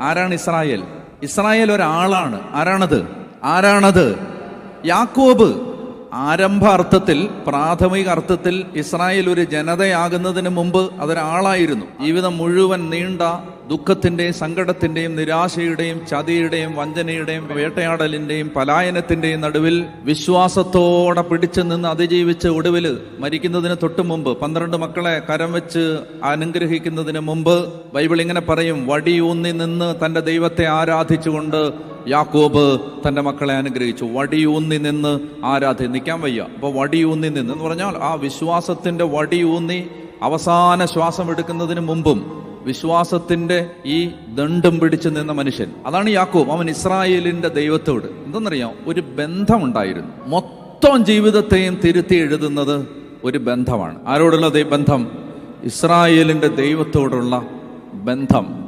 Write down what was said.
ആരാണ് Israel? Israel ഒരാളാണ്. ആരാണത്? ആരാണത്? യാക്കോബ്. ആരംഭ അർത്ഥത്തിൽ പ്രാഥമിക അർത്ഥത്തിൽ ഇസ്രായേൽ ഒരു ജനതയാകുന്നതിന് മുമ്പ് അതൊരാളായിരുന്നു. ജീവിതം മുഴുവൻ നീണ്ട ദുഃഖത്തിന്റെയും സങ്കടത്തിന്റെയും നിരാശയുടെയും ചതിയുടെയും വഞ്ചനയുടെയും വേട്ടയാടലിന്റെയും പലായനത്തിന്റെയും നടുവിൽ വിശ്വാസത്തോടെ പിടിച്ചു നിന്ന് അതിജീവിച്ച് ഒടുവിൽ മരിക്കുന്നതിന് തൊട്ടു മുമ്പ് പന്ത്രണ്ട് മക്കളെ കരം വെച്ച് അനുഗ്രഹിക്കുന്നതിന് മുമ്പ് ബൈബിൾ ഇങ്ങനെ പറയും വടിയൂന്നി നിന്ന് തന്റെ ദൈവത്തെ ആരാധിച്ചുകൊണ്ട് യാക്കോബ് തന്റെ മക്കളെ അനുഗ്രഹിച്ചു. വടിയൂന്നി നിന്ന് ആരാധി നിൽക്കാൻ വയ്യ. അപ്പോൾ വടിയൂന്നി നിന്ന് എന്ന് പറഞ്ഞാൽ ആ വിശ്വാസത്തിന്റെ വടിയൂന്നി അവസാന ശ്വാസം എടുക്കുന്നതിന് മുമ്പും വിശ്വാസത്തിന്റെ ഈ ദണ്ടും പിടിച്ചു നിന്ന മനുഷ്യൻ. അതാണ് യാക്കോബ്. അവൻ ഇസ്രായേലിന്റെ ദൈവത്തോട്. എന്തെന്നറിയാം? ഒരു ബന്ധമുണ്ടായിരുന്നു. മൊത്തം ജീവിതത്തെയും തിരുത്തി എഴുതുന്നത് ഒരു ബന്ധമാണ്. ആരോടുള്ള ബന്ധം? ഇസ്രായേലിന്റെ ദൈവത്തോടുള്ള ബന്ധം.